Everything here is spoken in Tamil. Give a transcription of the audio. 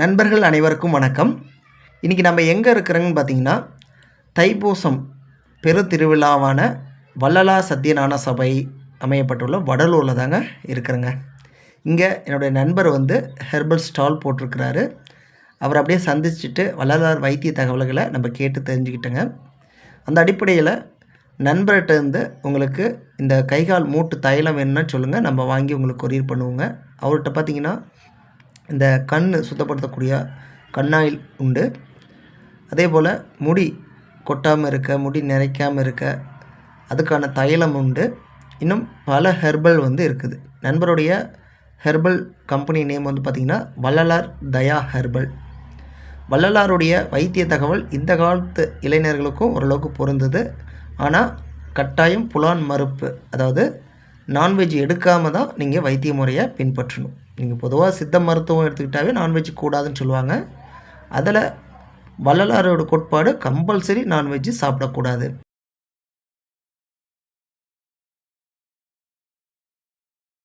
நண்பர்கள் அனைவருக்கும் வணக்கம். இன்றைக்கி நம்ம எங்கே இருக்கிறோங்கன்னு பார்த்தீங்கன்னா தைப்பூசம் பெருத்திருவிழாவான வள்ளலா சத்யநாராயண சபை அமையப்பட்டுள்ள வடலூரில் தாங்க இருக்கிறேங்க. இங்கே என்னுடைய நண்பர் வந்து ஹெர்பல் ஸ்டால் போட்டிருக்கிறாரு. அவர் அப்படியே சந்திச்சுட்டு வள்ளலார் வைத்திய தகவல்களை நம்ம கேட்டு தெரிஞ்சுக்கிட்டேங்க. அந்த அடிப்படையில் நண்பர்கிட்ட இருந்து உங்களுக்கு இந்த கைகால் மூட்டு தைலம் வேணும்னா சொல்லுங்கள் நம்ம வாங்கி உங்களுக்கு கொரியர் பண்ணுவோங்க. அவர்கிட்ட பார்த்தீங்கன்னா இந்த கண் சுத்தப்படுத்தக்கூடிய கண்ணாயில் உண்டு. அதே போல் முடி கொட்டாமல் இருக்க முடி நிறைக்காமல் இருக்க அதுக்கான தைலம் உண்டு. இன்னும் பல ஹெர்பல் வந்து இருக்குது. நண்பருடைய ஹெர்பல் கம்பெனி நேம் வந்து பார்த்திங்கன்னா வள்ளலார் தயா ஹெர்பல். வள்ளலாருடைய வைத்திய தகவல் இந்த காலத்து இளைஞர்களுக்கும் ஓரளவுக்கு பொருந்தது. ஆனால் கட்டாயம் புலான் மறுப்பு அதாவது நான்வெஜ் எடுக்காமல் தான் நீங்கள் வைத்திய முறையை பின்பற்றணும். நீங்கள் பொதுவாக சித்த மருத்துவம் எடுத்துக்கிட்டாவே நான்வெஜ் கூடாதுன்னு சொல்லுவாங்க. அதில் வள்ளலாரோட கோட்பாடு கம்பல்சரி நான்வெஜ்ஜு சாப்பிடக்கூடாது.